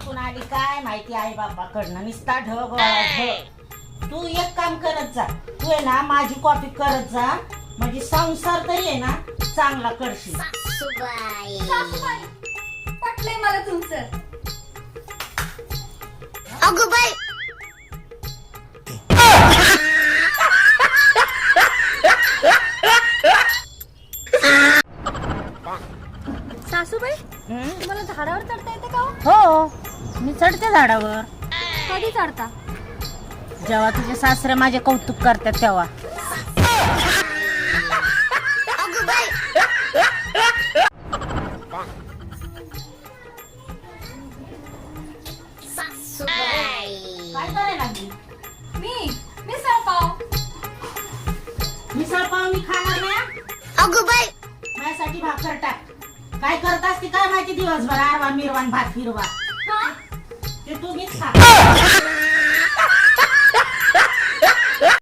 शिकून आली काय माहिती आहे बापाकडनं निस्ता ढग ढग. तू एक काम करत जा. तू आहे ना माझी कॉपी करत जा. म्हणजे संसार तरी आहे ना चांगला करशील. सासूबाई. पटलंय मला तुमचं. सासूबाई हं? तुम्हाला झाडावर चढता येते का हो? हो. मी चढते झाडावर. कधी चढता? जेव्हा तुझे सासरे माझे कौतुक करतात तेव्हा. काय करायला लागली? मी मिसळ पाव मिसळ पाव मी खाणार नाही माझ्यासाठी भाकर टाक. काय करत असते काय माहिती दिवसभर? आरवा मिरवान भात फिरवा हा? ते तू मीच खा